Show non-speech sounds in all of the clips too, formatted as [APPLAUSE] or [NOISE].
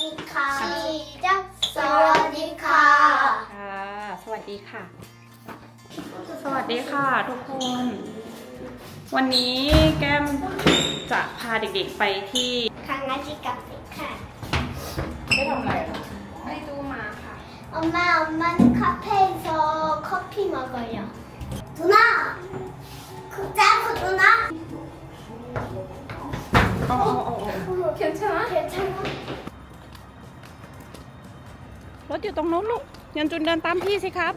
ดีค่ะจ้าสวัสดีค่ะ ค่ะ สวัสดีค่ะ สวัสดีค่ะทุกคน วันนี้แก้มจะพาเด็กๆไปที่คังาจิกับสิค่ะไม่ทำอะไรไปดูหมาค่ะดูนะคุณแจ๊ค엄마엄마는카페에서커피먹어요누나그짜고누나 어, 어, 어, 어. 괜찮 아? 괜찮 아? รถอยู่ตรงโน้นลูกยันจุนเดินตามพี่สิครับ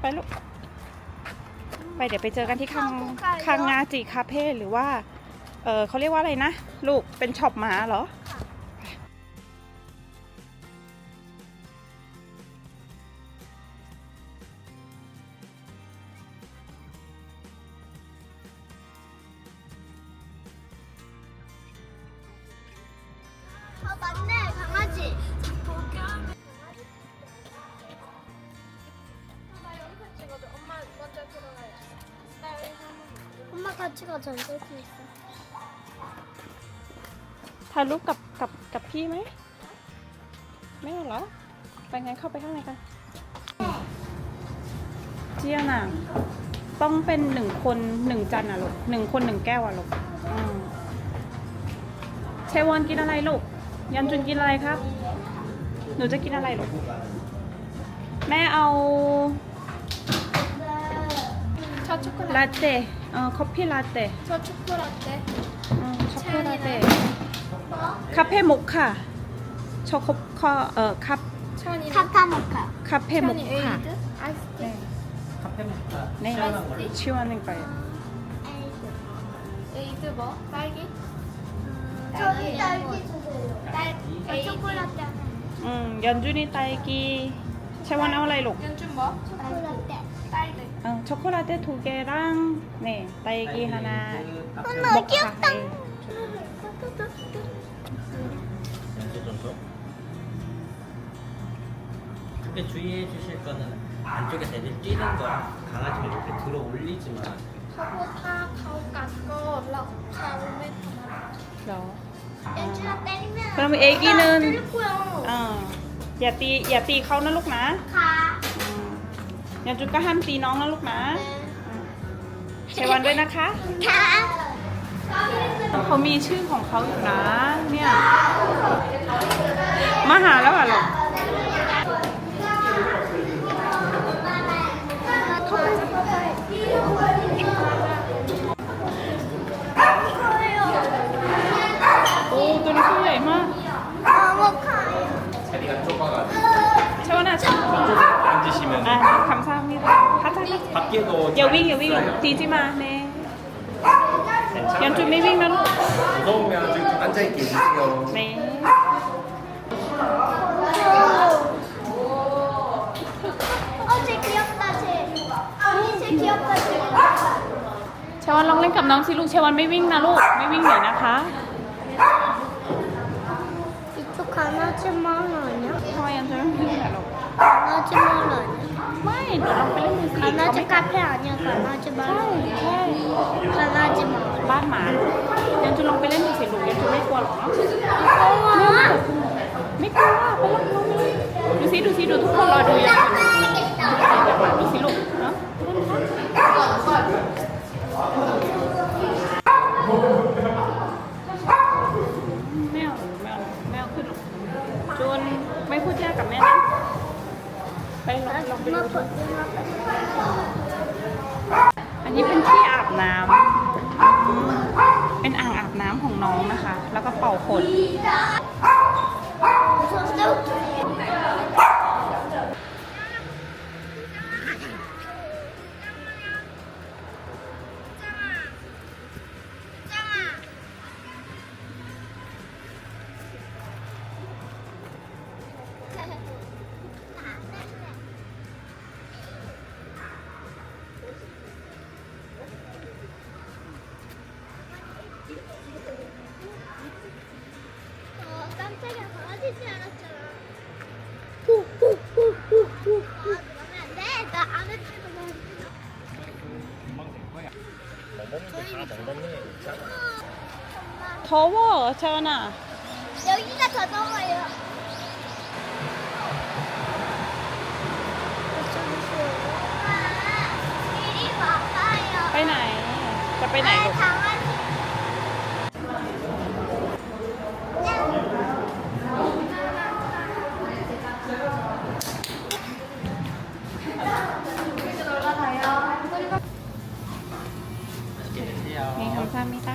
ไปลูก ไปเดี๋ยวไปเจอกันที่คังคังงาจิคาเฟ่หรือว่า เออเขาเรียกว่าอะไรนะ ลูกเป็นช็อปหมาเหรอ ถ่ายรูปกับกับกับพี่ไหม ไม่เอาเหรอ ไปงั้นเข้าไปข้างในกัน เจียน่ะ ต้องเป็นหนึ่งคนหนึ่งจานอ่ะลูกหนึ่งคนหนึ่งแก้วอ่ะลูกอืมเชวอนกินอะไรลูก ยันจุนกินอะไรครับ หนูจะกินอะไรลูก แม่เอา 저 초콜릿. ลาเต้เอ่อคอฟฟี่ลาเต้ 저 초콜릿. อืมช็อกโกแลตเต้ 카페 모카. 초코카 어카 카카모카. 카페 모카. 네. 카페 모카. 네. 시원한 거예요. 에이드. 뭐? 딸기? 저기 딸기. 주세요 초콜릿 응 음, 연준이 딸기. 채원 아울라이로. 연준 뭐? 초콜릿 딸기. 응 초콜릿 두 개랑 네 딸기 하나. 엄마 귀엽다. 네. 근데 주의해 주실 거는 안쪽에서 애들 뛰는 거 강아지를 이렇게 들어 올리지 마. เขาพูดถ้าเขากัดก็เราเขาไม่ทำอะไร 러. 연준아 때리면. 그럼 애기는 때릴 거야. 어. 야띠 야띠 카우나 룩나. 가. 음. 연준 거 함ตีน้องนะลูกนะเชวันด้วยนะคะ 가. เขามีชื่อของเขาอยู่นะ เนี่ย มาหาแล้วอ่ะหรอโอ้ 자리가 좁아가지고 เชวันอ่ะ 앉으시면 อ่ะคำซ้ำนี่พัชชา 밖에도 อย่าวิ่งอย่าวิ่งตีจิมาเน่ยันจุดไม่วิ่งนะลูก 무서우면 좀 앉아있게 해주세요. เน่ 어, 쟤 귀엽다, 쟤. 언니, 쟤 귀엽다, 쟤. เชวันลองเล่นกับน้องสิลูกเชวันไม่วิ่งนะลูก ไม่วิ่งหนีนะคะ จะมองหน่อยนะทอยอันจะไม่ได้หรอกเราจะมองหน่อยะไม่เดี๋ยวเราไปเล่นมือสีเราจะกลับไปหาเนี่ยก่อนเราจะมองหนใช่ใช่เราจะมองบ้านหมายังจะลงไปเล่นมือสีหลุกยังจะไม่กลัวหรอไม่กลัวไม่กลัวไปลลงดูซิดูซิดูทุกคนรอดูอย่างดูสิลูก จุนไม่พูดเยอะกับแม่นะไปลองลองไปดูอันนี้เป็นที่อาบน้ำเป็นอ่างอาบน้ำของน้องนะคะ แล้วก็เป่าขน 더워, 채원아. 여기가 더 더워요. 이리 와봐요. ไปไหน จะไปไหนลูก 강아지. 맛있게 드세요. 네, 감사합니다.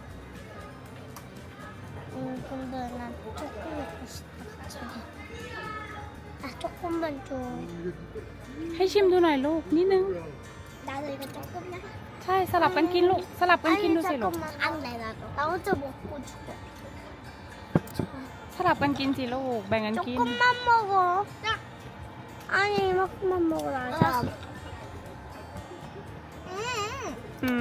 ก อร่อยไหม 응, 근데 난 초코 먹고 싶다. 갑자기. 아, 조금만 줘. ให้ชิมดูหน่อยลูก นิดนึง 나도 이거 조금만. ใช่ สลับกันกินลูก สลับกันกินดูสิลูก 잠깐만. 안 돼, 나도. 나 혼자 먹고 싶어. สลับกันกินสิลูก แบ่งกันกิน 조금만 먹어. 아니, 이만큼만 먹으라. 음, อื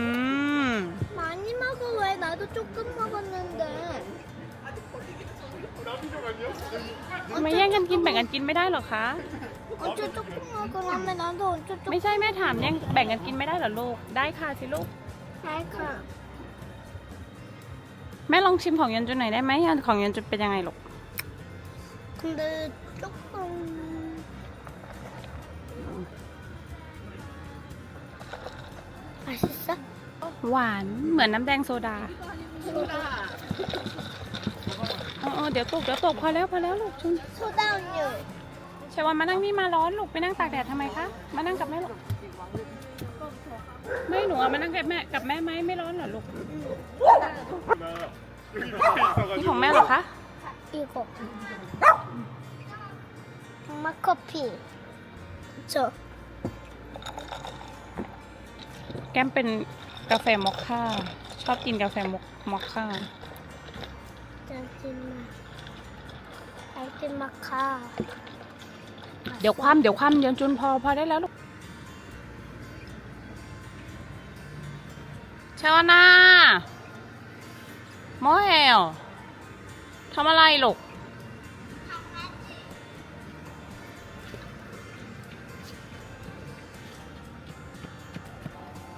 ม 많이 먹어. 왜 나도 조금 먹었는데. ทำไมแย่งกันกินแบ่งกันกินไม่ได้เหรอคะ 언제 조금 먹으라면 나도 언제 조금. ไม่ใช่แม่ถามแย่งแบ่งกันกินไม่ได้เหรอลูก ได้ค่ะสิลูก 알카. แม่ลองชิมของยันจุนหน่อยได้ไหมยันของยันจุนเป็นยังไงลูก 근데 조금. 맛있어? หวานเหมือนน้ำแดงโซดาเอ เดี๋ยวตกเดี๋ยวตกพอแล้วพอแล้วลูกชุนสู้ดาวอยู่เชวันมานั่งนี่มาร้อนลูกไปนั่งตากแดดทำไมคะมานั่งกับแม่ลูกไม่หนูอมานั่งกับแม่กับแม่ไหมไม่ร้อนเหรอลูกนี่ของแม่หรอคะอีกบมาคบพี่จบแก้มเป็นกาแฟมอคค่าชอบกินกาแฟมอคค่า ไอติมมะค่าเดี๋ยวความเดี๋ยวความยังจุนพอพอได้แล้วลูกเชวนาโมเอลทำอะไรลูก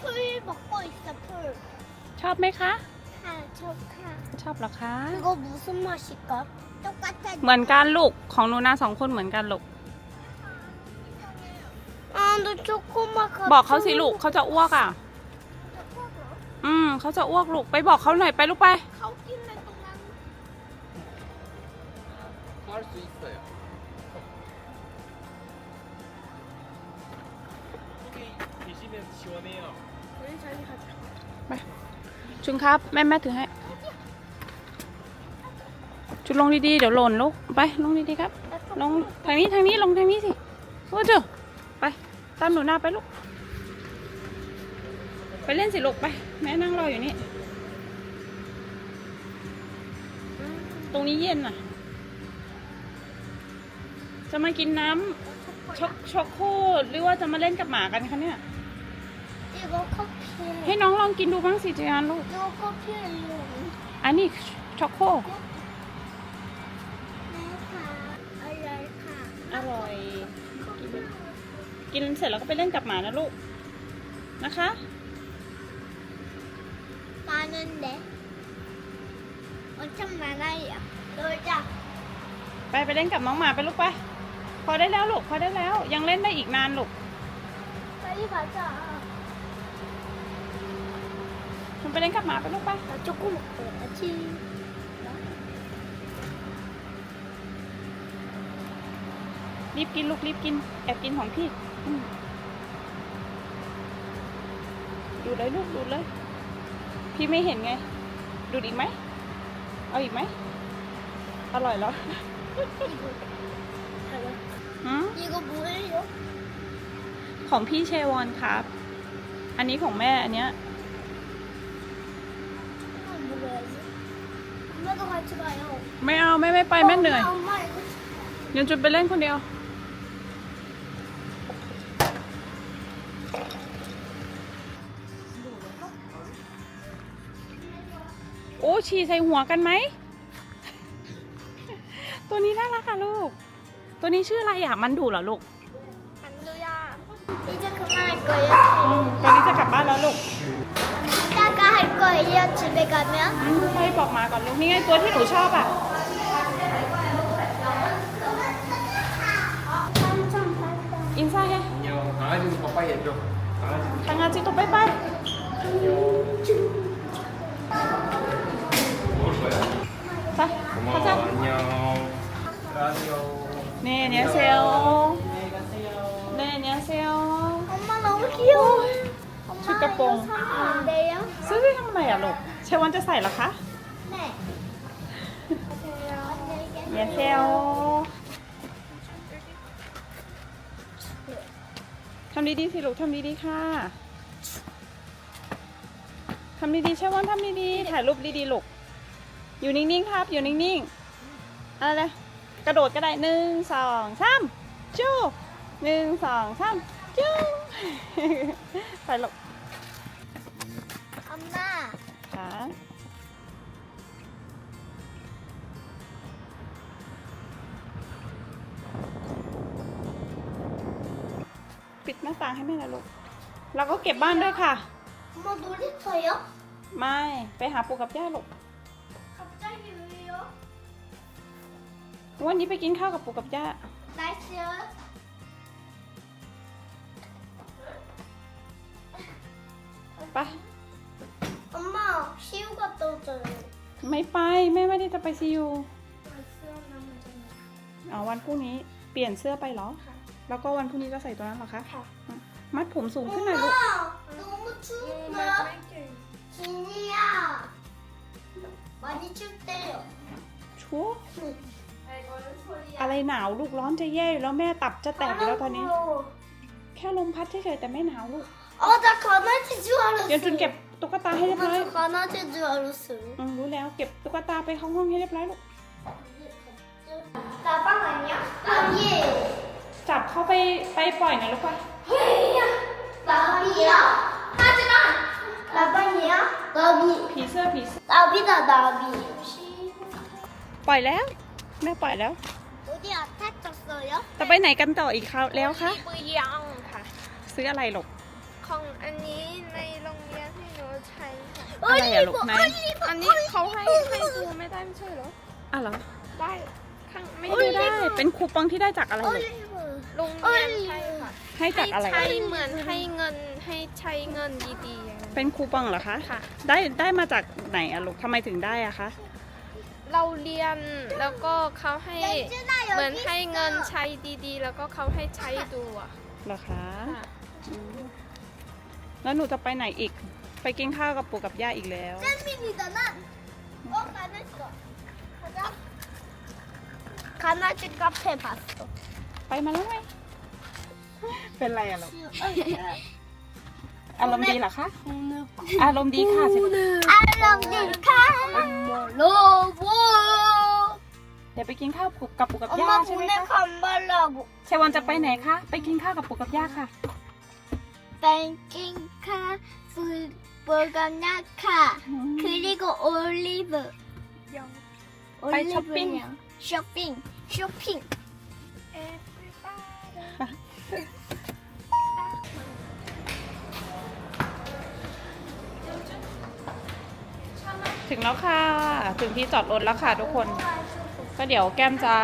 พี่อปล่อยสะเพอชอบไหมคะ ค่ะ ชอบค่ะ ชอบเหรอคะ 이거 무슨 맛일까? 똑같아. เหมือนกันลูก ของหนูนาสองคนเหมือนกันลูก 아, 너 초코맛 같아. บอกเขาสิลูกเขาจะอ้วกอ่ะ อืมเขาจะอ้วกลูก ไปบอกเขาหน่อยไปลูกไป 가오길래 동안. 할 수 있어요. 계시면 시원해요. ชุนครับ แม่แม่ถือให้ ุดลงดีๆ เดี๋ยวหล่นลูก ไปลงดีๆครับ ลงทางนี้ทางนี้ลงทางนี้สิโอ้เจ้ไป ตามหนูหน้าไปลูก ไปเล่นสิลูกไป แม่นั่งรออยู่นี่ ตรงนี้เย็นน่ะ จะมากินน้ำช็อกช็อกโคตหรือว่าจะมาเล่นกับหมากันคะเนี่ย ให้น้องลองกินดูบ้างสิเจียนลูก อันนี้ช็อกโค กินเสร็จแล้วก็ไปเล่นกับหมานะลูก นะคะตาเงินเด็กมันจะมาได้อะโดยจับไปไปเล่นกับน้องหมาไปลูกไป พอได้แล้วลูกพอได้แล้ว ยังเล่นได้อีกนานลูกไปที่ขาจ้าคุณไปเล่นกับหมาไปลูกไปจุกุ้เปิดอาชีพรีบกินลูกรีบกินแอบกินของพี่ ดูเลยลูกดูเลย พี่ไม่เห็นไง ดูดอีกไหม เอาอีกไหม อร่อยแล้วนี่กบูยของพี่เชวอนครับ อันนี้ของแม่อันเนี้ย ไม่เอาแม่ไม่ไปแม่เหนื่อยยังจุดไปเล่นคนเดียว ฉี่ใส่หัวกันไหม ตัวนี้น่ารักค่ะลูก ตัวนี้ชื่ออะไรอ่ะ มันดูเหรอลูก 안두야. 이제 그만할 거예요. อืมตัวนี้จะกลับบ้านแล้วลูก 이따가 할 거예요. 집에 가면. อืมไปบอกมาก่อนลูก นี่ไงตัวที่หนูชอบอ่ะ 인사해 안녕. 강아지도 빠빠이 해줘. 강아지. 강아지도 빠이빠이 네 안녕하세요 네 안녕하세요 엄마 너무 귀여워. 쭈까뽕. 이거 사면 안 돼요? ซื้อทำไมอ่ะลูกเชวันจะใส่เหรอคะ 네. 안녕하세요ทำดีๆสิลูกทำดีๆค่ะทำดีๆเชวันทำดีๆถ่ายรูปดีๆลูกอยู่นิ่งๆครับ อยู่นิ่งๆอะไรเลย กระโดดก็ได้หนึ่งสองสามจู้หนึ่งสองสามจู้ไปหลบอัมมาค่ะปิดหน้าต่างให้แม่น่อยลูกเราก็เก็บบ้านด้วยค่ะ มาดูที่เยอะไม่ ไปหาปู่กับย่าลูก วันนี้ไปกินข้าวกับปู่กับย่า 날씨요?ไป 엄마 시우 갔다 오잖아요. ไม่ไป แม่ไม่ได้จะไปซียูอ๋อวันพรุ่งนี้เปลี่ยนเสื้อไปเหรอ แล้วก็วันพรุ่งนี้ก็ใส่ตัวนั้นเหรอคะ ค่ะ มัดผมสูงขึ้นหน่อยลูก 엄마 너무 추운데? 진이야 많이 춥대요. ชัว อะไรหนาวลูกร้อนจะแย่แล้วแม่ตับจะแตกแล้วตอนนี้ แค่ลมพัดเฉยๆแต่ไม่หนาวลูกโอ้ตะขอน่าจะจัวรู้สึกเดี๋จุนเก็บตุ๊กตาให้เรียบร้อยขอน่าจะจัวรู้สึกรู้แล้วเก็บตุ๊กตาไปห้องห้องให้เรียบร้อยลูกจับป้าไหนเนี่ยจับยี่จับเขาไปไปปล่อยหน่ลูกไปเฮ้ยจับีอ่าจะน่าจับ้าเนี่ยจับพี่ผีเสื้อผีเสื้อจับีตาจับีปล่อยแล้ว แม่ปล่อยแล้ว 어디 아팠었어요? จะไปไหนกันต่ออีกคราวแล้วคะ บุยังค่ะ ซื้ออะไรลูก ของอันนี้ในโรงเรียนให้หนูใช้ค่ะ อะไรอะลูกไหน อันนี้เขาให้ให้ดูไม่ได้ไม่ใช่เหรอ อ่ะเหรอ ได้ข้างไม่ ไม่ได้ เป็นคูปองที่ได้จากอะไรลูก 올리브. โรงเรียนใช่ค่ะ ให้จากอะไร ใช้เหมือนให้เงินให้ใช้เงินดีๆอย่างนั้น เป็นคูปองเหรอคะ ค่ะ ได้ได้มาจากไหนอะลูกทำไมถึงได้อะคะ เราเรียนแล้วก็เขาให้ 연준아 เหมือน 여기 ให้เงิน 있어. ใช้ดีๆ แล้วก็เขาให้ใช้ดูอะ เหรอคะ ค่ะ อืมแล้วหนูจะไปไหนอีก ไปกินข้าวกับปู่กับย่าอีกแล้ว 잼민이잖아. 어, 가냈어. 가자. 강아지 카페 봤어. ไปมาแล้วไง เป็นไรอะลูก อารมณ์ดีเหรอคะ อารมณ์ดีค่ะใช่ไหม 알람니카 로보 เ ดี๋ยวไปกินข้าวกับปู่กับย่า 엄마 ใช่ไหม 문에 คะ 안 발라고 เชวันจะไปไหนคะ ไปกินข้าวกับปู่กับย่าค่ะ 뱅킹카 불버가냐카 그리고 올리브 ไปช้อปปิ้ง 올리브영 쇼핑 쇼핑 ถึงแล้วค่ะ ถึงที่จอดรถแล้วค่ะทุกคน ก็เดี๋ยวแก้มจะ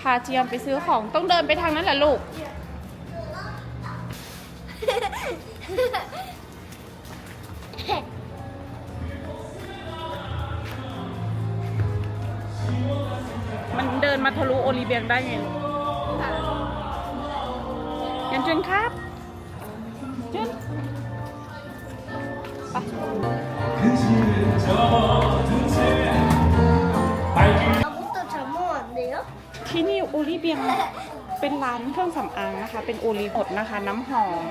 พาเจียมไปซื้อของต้องเดินไปทางนั้นแหละลูก มันเดินมาทะลุโอลิเวียงได้ไงลูกยันจุนครับ โอลิเบียงเป็นร้านเครื่องสำอางนะคะ เป็นโอลิหดนะคะ น้ำหอม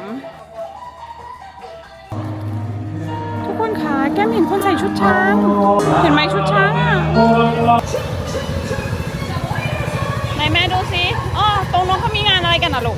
ทุกคนคะแก้มเห็นคนใส่ชุดช้าง เห็นไหมชุดช้างอะไหนแม่ดูสิอ๋อตรงนู้นเขามีงานอะไรกันอะลูก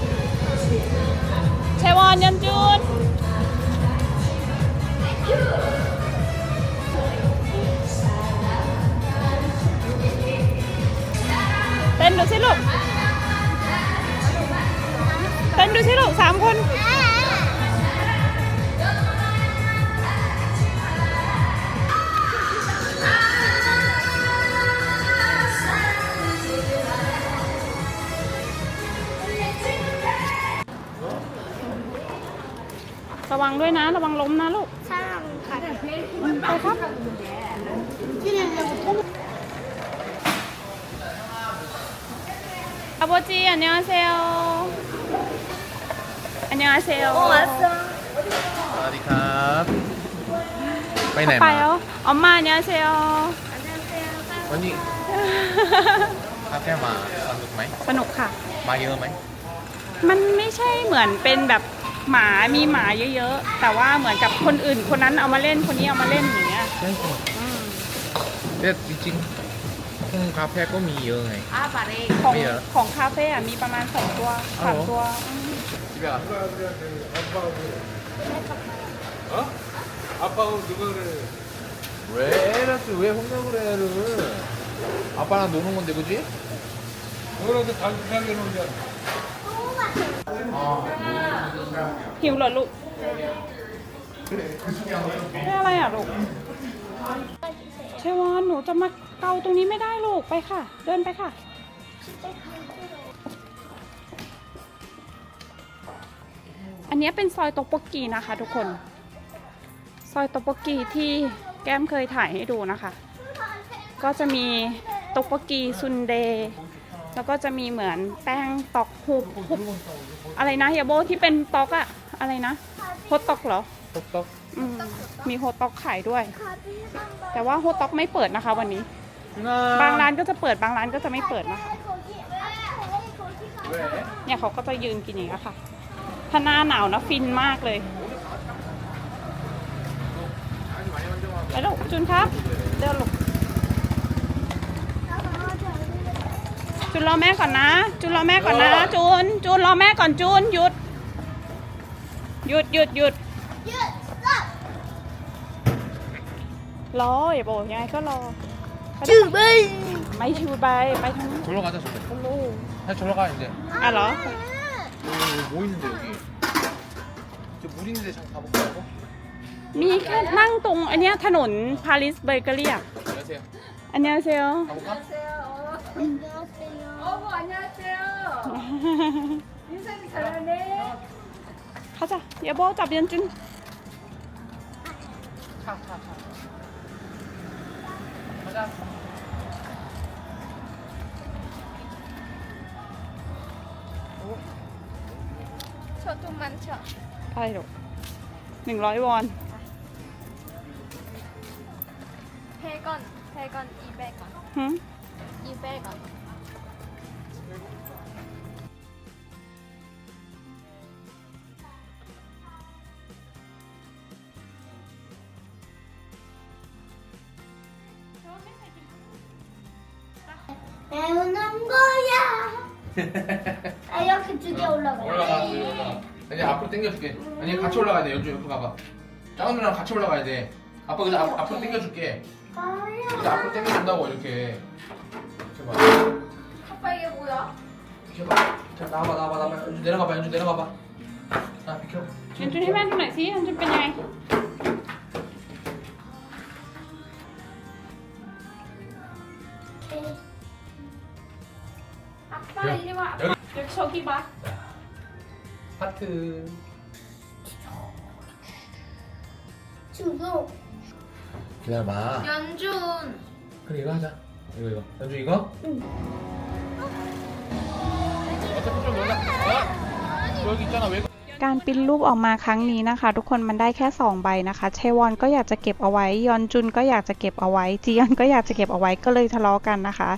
นะ ระวังล้มนะลูกสร้างค่ะไปครับที่เรียนเร็วทุกอาโบจีอันนี้องเซลอันนี้องเซลโอ้สวัสดีครับ ไปไหนมาอ๋อมาอันนี้องเซลวันนี้คาเฟ่มาสนุกไหมสนุกค่ะ มาเยอะไหมมันไม่ใช่เหมือนเป็นแบบ หมามีหมาเยอะๆ แต่ว่าเหมือนกับคนอื่นคนนั้นเอามาเล่นคนนี้เอามาเล่นอย่างเงี้ย ใช่ใช่ อืม แต่จริงๆห้องคาเฟ่ก็มีเยอะไง ของ ไม่เยอะ ของคาเฟ่อะมีประมาณสองตัวสามตัวอืม 집에 가. 어? 아빠하고 누가 그래? 왜 에라스 왜 혼자 그래 애를 아빠랑 노는 건데 그지? 너랑도 단순하게 놀자. หิวเหรอลูกไม่อะไรอะลูกเชวอนหนูจะมาเกาตรงนี้ไม่ได้ลูกไปค่ะ เดินไปค่ะอันนี้เป็นซอยตโปกีนะคะ ทุกคน ซอยตโปกีที่แก้มเคยถ่ายให้ดูนะคะ ก็จะมีตโปกีซุนเดย์ แล้วก็จะมีเหมือนแป้งตอกหุบหุบอะไรนะเฮียโบที่เป็นตอกอะอะไรนะโฮตตอกเหรอตกตกอืมีโฮตตอกขายด้วย แต่ว่าโฮตตอกไม่เปิดนะคะ วันนี้ บางร้านก็จะเปิดบางร้านก็จะไม่เปิดนะเนี่ยเขาก็จะยืนกินอย่างนี้ค่ะ ถ้าหน้าหนาวนะฟินมากเลยไปลูกจุนครับ เดินลูก จุนรอแม่ก่อนนะ จุนรอแม่ก่อนนะ จุน จุนรอแม่ก่อนจุนหยุด หยุดหยุดหยุดรออย่าบอกยังไงก็รอ 주베이. ไม่ชูไปไปทางนู้น 절로 가자 저기 โอ้โห 아 절로 가 이제 อ่ะเหรอ 여기 뭐 있는데 여기 저 물 있는데 잠깐 가볼까요? มีแค่นั่งตรงอันเนี้ยถนนพาริสเบเกอรี่อ่ะ 안녕하세요 อันเนี้ยเซล 가볼까? 어머 안녕하세요. 인사도 잘하네. 가자 여보 잡 연준 차차차 가자 저도 많죠. อะไรหรอหนึ่งร้อยวอน 100원, 100원, 200원, หึ 200원. 배우는 거야. [LAUGHS] 아, 이렇게 두 개 올라가. 네. 올라가, 올라가. 앞으로 당겨줄게. 아니 같이 올라가야 돼. 연주 옆으로 가봐. 작은 누나랑 같이 올라가야 돼. 아빠 그냥 앞으로 당겨줄게. 이제 앞으로 당겨준다고 이렇게. 이렇게 봐. 아빠 이게 뭐야? 비켜봐. 나와봐 나와봐 나와봐. 연주 내려가봐 연주 내려가봐. 자 비켜. 연주 해봐 누나 세 연주 빼냐. 여기 저기 봐. 자, 하트. 지금 기다려봐. 연준. 그래 이거 하자. 이거 이거. 연준 이거? 응. 어? 어차피 좀 놀자. 어? 여기 있잖아 왜? การปิ้นรูปออกมาครั้งนี้นะคะ ทุกคนมันได้แค่ 2 ใบนะคะเชวอนก็อยากจะเก็บเอาไว้ ยอนจุนก็อยากจะเก็บเอาไว้ จียอนก็อยากจะเก็บเอาไว้ก็เลยทะเลาะกันนะคะ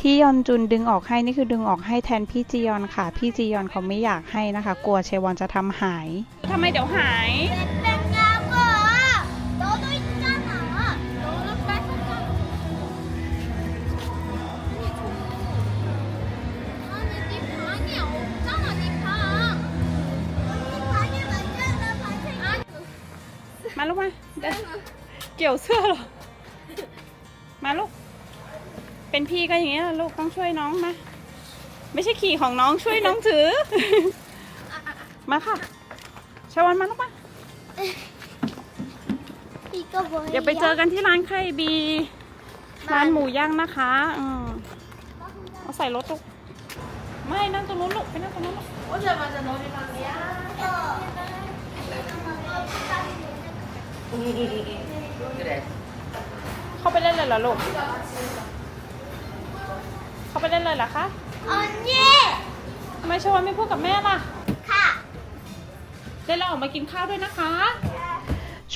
ที่ยอนจุนดึงออกให้นี่คือดึงออกให้แทนพี่จียอนค่ะ พี่จียอนเขาไม่อยากให้นะคะ กลัวเชวอนจะทำหายทำไมเดี๋ยวหาย มาลูกมาเดี๋ยวเกี่ยวเสื้อเหรอ มาลูก เป็นพี่ก็อย่างเงี้ยลูกต้องช่วยน้องมาไม่ใช่ขี่ของน้องช่วยน้องถือ มาค่ะชาวันมาลูกมาพี่ก็บอกเดี๋ยวไปเจอกันที่ร้านไข่บี ร้านหมูย่างนะคะอืมเอาใส่รถลูก ไม่นั่งตรงนู้นลูกไปนั่งตรงนู้นลูก เข้าไปเล่นเลยเหรอลูก เข้าไปเล่นเลยเหรอคะอันนี้ทำไมชวันไม่พูดกับแม่ล่ะ ค่ะเดี๋ยวเราออกมากินข้าวด้วยนะคะ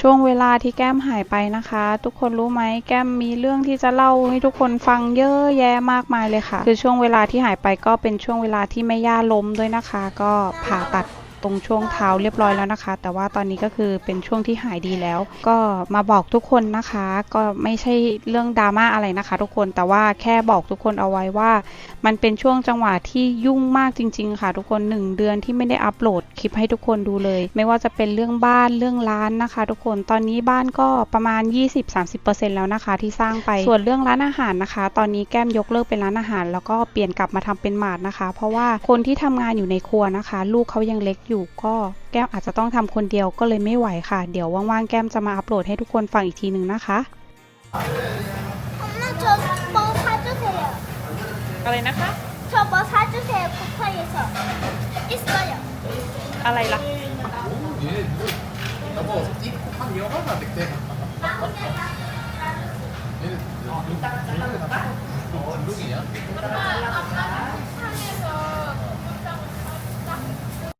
ช่วงเวลาที่แก้มหายไปนะคะ ทุกคนรู้ไหมแก้มมีเรื่องที่จะเล่าให้ทุกคนฟังเยอะแยะมากมายเลยค่ะ คือช่วงเวลาที่หายไปก็เป็นช่วงเวลาที่แม่ย่าล้มด้วยนะคะ ก็ผ่าตัด ตรงช่วงเท้าเรียบร้อยแล้วนะคะ แต่ว่าตอนนี้ก็คือเป็นช่วงที่หายดีแล้ว ก็มาบอกทุกคนนะคะ ก็ไม่ใช่เรื่องดราม่าอะไรนะคะ ทุกคนแต่ว่าแค่บอกทุกคนเอาไว้ว่า มันเป็นช่วงจังหวะที่ยุ่งมากจริง ๆ ค่ะ ทุกคนหนึ่งเดือนที่ไม่ได้อัปโหลดคลิปให้ทุกคนดูเลย ไม่ว่าจะเป็นเรื่องบ้านเรื่องร้านนะคะ ทุกคนตอนนี้บ้านก็ประมาณ 20-30%แล้วนะคะ ที่สร้างไปส่วนเรื่องร้านอาหารนะคะ ตอนนี้แก้มยกเลิกเป็นร้านอาหาร แล้วก็เปลี่ยนกลับมาทำเป็นหมาดนะคะ เพราะว่าคนที่ทำงานอยู่ในครัวนะคะ ลูกเขายังเล็กอยก็แก้มอาจจะต้องทำคนเดียวก็เลยไม่ไหวค่ะ เดี๋ยวว่างๆแก้มจะมาอัปโหลดให้ทุกคนฟังอีกทีหนึ่งนะคะ 엄마 저뭐 사주세요. อะไรนะคะ 저 뭐 사주세요. 쿠팡에서 있어요. อะไรล่ะ 얘 여보 한 여가나 늑대 얘는 룩이냐?